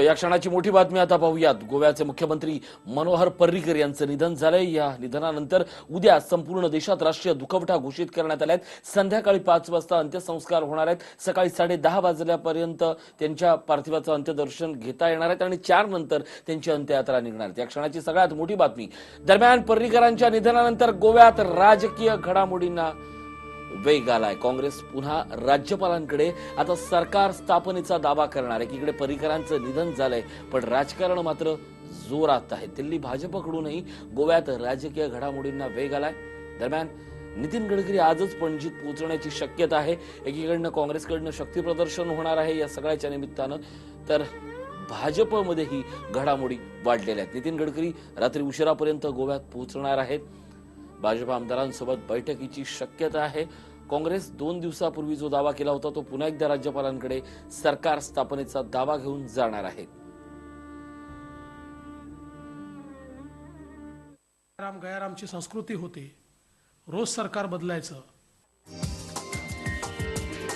या क्षणाची मोठी बातमी आता पाहूयात. गोव्याचे मुख्यमंत्री मनोहर पर्रीकर यांचं निधन झालंय. या निधनानंतर उद्या संपूर्ण देशात राष्ट्रीय दुखवटा घोषित करण्यात आल्या आहेत संध्याकाळी पाच वाजता अंत्यसंस्कार होणार आहेत. सकाळी साडे दहा वाजल्यापर्यंत त्यांच्या पार्थिवाचं अंत्यदर्शन घेता येणार आहेत आणि चार नंतर त्यांची अंत्ययात्रा निघणार आहेत. या क्षणाची सगळ्यात मोठी बातमी. दरम्यान पर्रीकरांच्या निधनानंतर गोव्यात राजकीय घडामोडींना वेग आलाय काँग्रेस पुन्हा राज्यपालांकडे. आता सरकार स्थापनेचा दावा करणार आहे. एकीकडे पर्रिकरांचं निधन झालंय. पण राजकारण मात्र जोरात आहे. दिल्ली भाजपकडूनही गोव्यात राजकीय घडामोडींना वेग आलाय. दरम्यान नितीन गडकरी आजच पणजीत पोहोचण्याची शक्यता आहे. एकीकडनं काँग्रेसकडनं शक्तीप्रदर्शन होणार आहे या सगळ्याच्या निमित्तानं. तर भाजपमध्येही घडामोडी वाढलेल्या आहेत. नितीन गडकरी रात्री उशिरापर्यंत गोव्यात पोहोचणार आहेत. भाजप आमदारांसोबत बैठकीची शक्यता आहे. काँग्रेस दोन दिवसापूर्वी जो दावा केला होता तो पुन्हा एकदा राज्यपालांकडे सरकार स्थापनेचा दावा घेऊन जाणार आहे. राम गयारामची संस्कृती होती. रोज सरकार बदलायचं.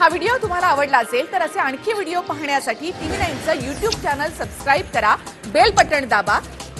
हा व्हिडिओ तुम्हाला आवडला असेल तर असे आणखी व्हिडिओ पाहण्यासाठी टीव्ही नाईनचं युट्यूब चॅनल सबस्क्राईब करा. बेल बटण दाबा.